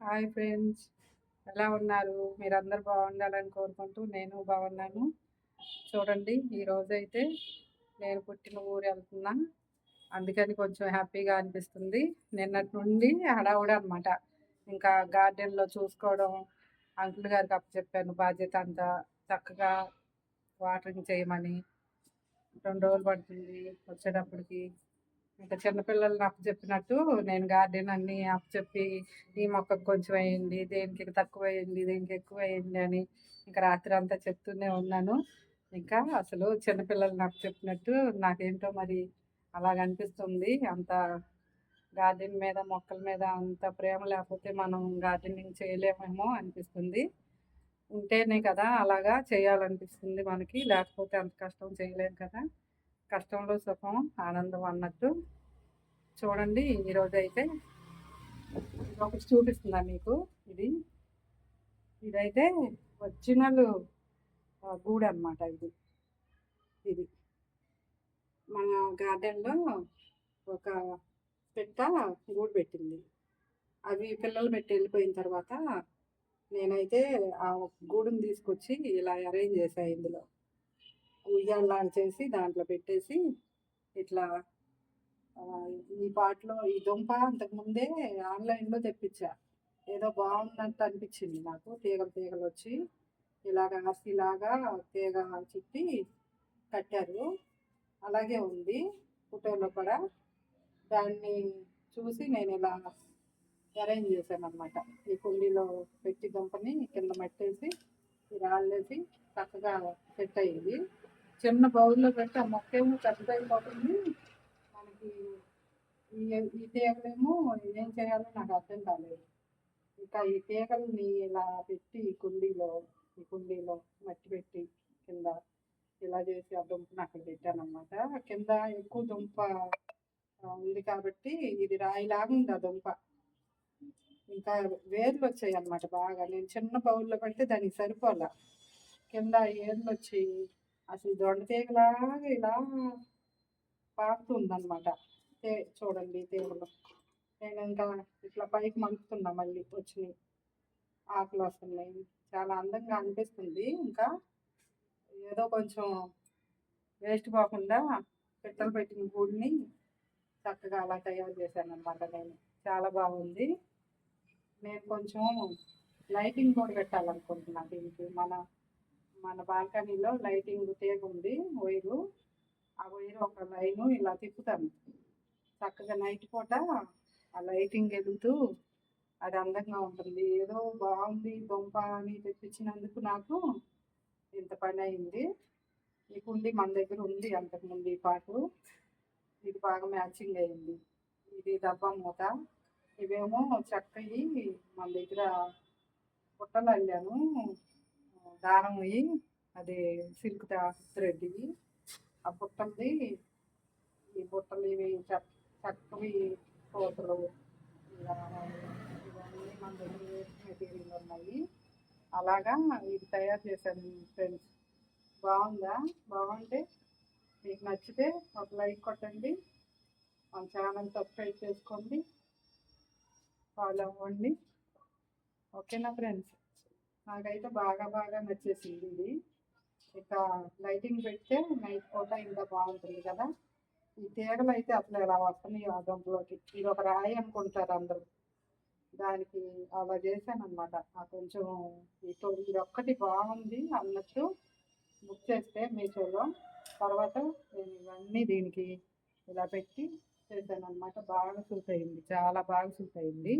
Hi friends. ఎలా ఉన్నారు? మీరందరూ బాగుండాలని కోరుకుంటూ నేను బాగున్నాను. చూడండి ఈరోజు అయితే నేను పుట్టిన ఊరు వెళ్తున్నా. అందుకని కొంచెం హ్యాపీగా అనిపిస్తుంది. నిన్నటి నుండి హడావుడ అనమాట ఇంకా గార్డెన్లో చూసుకోవడం అంకుల్ గారికి చెప్పాను బాధ్యత అంతా. చక్కగా వాటరింగ్ చేయమని. రెండు రోజులు పడుతుంది వచ్చేటప్పటికి. ఇంకా చిన్నపిల్లల్ని చెప్పినట్టు నేను గార్డెన్ అన్ని చెప్పి ఈ మొక్కకు కొంచెం వేయండి దేనికి తక్కువ వేయండి దేనికి ఎక్కువ వేయండి అని ఇంకా రాత్రి అంతా చెప్తూనే ఉన్నాను. ఇంకా అసలు చిన్నపిల్లల్ని అప్పచెప్పినట్టు చెప్పినట్టు నాకేంటో మరి అలాగ అనిపిస్తుంది. అంత గార్డెన్ మీద మొక్కల మీద అంత ప్రేమ లేకపోతే మనం గార్డెనింగ్ చేయలేమేమో అనిపిస్తుంది. ఉంటేనే కదా అలాగా చేయాలనిపిస్తుంది మనకి లేకపోతే అంత కష్టం చేయలేము కదా. కష్టంలో సుఖం ఆనందం అన్నట్టు చూడండి. ఈరోజు అయితే ఒకటి చూపిస్తుందా మీకు. ఇది ఇదైతే ఒరిజినల్ గూడు అనమాట ఇది. ఇది. మన గార్డెన్లో ఒక పెట్ట గూడు పెట్టింది. అవి పిల్లలు పెట్టి వెళ్ళిపోయిన తర్వాత నేనైతే ఆ గూడుని తీసుకొచ్చి ఇలా అరేంజ్ చేశాను ఇందులో. ఉయ్యాలా చేసి దాంట్లో పెట్టేసి ఇట్లా ఈ పాటలో ఈ దుంప అంతకుముందే ఆన్లైన్లో తెప్పించా. ఏదో బాగున్నట్టు అనిపించింది నాకు. తీగలు తీగలు వచ్చి ఇలాగ ఆస్తిలాగా తీగ చుట్టి కట్టారు. అలాగే ఉంది ఫోటోలో కూడా. దాన్ని చూసి నేను ఇలా అరేంజ్ చేశాను అనమాట ఈ కుండీలో పెట్టి దుంపని కింద మట్టేసి రాళ్ళేసి చక్కగా సెట్ అయ్యింది. చిన్న బౌల్లో పెట్టి ఆ మొక్క ఏమో పెద్దదైపోతుంది. మనకి ఈ ఈ తీగలేమో ఏం చేయాలో నాకు అర్థం కాలేదు. ఇంకా ఈ తీగల్ని ఇలా పెట్టి ఈ కుండీలో ఈ కుండీలో మట్టి పెట్టి కింద ఇలా చేసి ఆ దుంపను అక్కడ పెట్టానమాట కింద ఎక్కువ దుంప ఉంది కాబట్టి ఇది రాయిలాగా ఉంది ఆ దుంప. ఇంకా వేర్లు వచ్చాయి అనమాట బాగా. నేను చిన్న బౌల్లో పెడితే దానికి సరిపోలా. కింద ఏర్లు వచ్చి అసలు దొండ తీగలాగా ఇలా పాకుతుందనమాట తే చూడండి తీగలు. నేను ఇంకా ఇట్లా పైకి మలుపుతున్నా మళ్ళీ వచ్చినాయి ఆకులు వస్తున్నాయి చాలా అందంగా అనిపిస్తుంది. ఇంకా ఏదో కొంచెం వేస్ట్ పోకుండా పిట్టలు పెట్టిన గూడిని చక్కగా అలా తయారు చేశాను అనమాట నేను. చాలా బాగుంది. నేను కొంచెం లైటింగ్ కూడా పెట్టాలనుకుంటున్నాను దీనికి. మన మన బాల్కనీలో లైటింగ్ తీగ ఉంది వైరు. ఆ వైరు ఒక లైను ఇలా తిప్పుతాను చక్కగా నైట్ పూట ఆ లైటింగ్ వెలుగుతూ అది అందంగా ఉంటుంది. ఏదో బాగుంది దొంప అని తెప్పించినందుకు నాకు ఇంత పని అయింది. ఈ కుండి మన దగ్గర ఉంది అంతకుముందు ఈ పాటు. ఇది బాగా మ్యాచింగ్ అయింది. ఇది డబ్బా మూత. ఇవేమో చక్కయి మన దగ్గర పుట్టలు అల్లాను. దారం పోయి అది సిల్క్ థ్రెడ్ ఇవి ఆ బుట్టలది ఈ బుట్టలు ఇవి చక్కవి కోతలు ఇవన్నీ మన దగ్గర మెటీరియల్ ఉన్నాయి. అలాగా ఇది తయారు చేశాను ఫ్రెండ్స్. బాగుందా? బాగుంటే మీకు నచ్చితే ఒక లైక్ కొట్టండి. మన ఛానల్ సబ్స్క్రైబ్ చేసుకోండి. ఫాలో అవ్వండి. ఓకేనా ఫ్రెండ్స్? నాకైతే బాగా బాగా నచ్చేసింది ఇది ఇక లైటింగ్ పెడితే నైట్ పూట ఇంకా బాగుంటుంది కదా. ఈ తీగలు అయితే అసలు ఎలా వస్తున్నాయి ఆ దొంపలోకి ఇది ఒక రాయి అనుకుంటారు అందరూ. దానికి అలా చేశాను అనమాట కొంచెం ఇది ఒక్కటి బాగుంది అన్నట్టు బుక్ చేస్తే మీషోలో. తర్వాత నేను ఇవన్నీ దీనికి ఇలా పెట్టి చేశాను అనమాట బాగా సూట్ అయింది. చాలా బాగా సూట్ అయింది.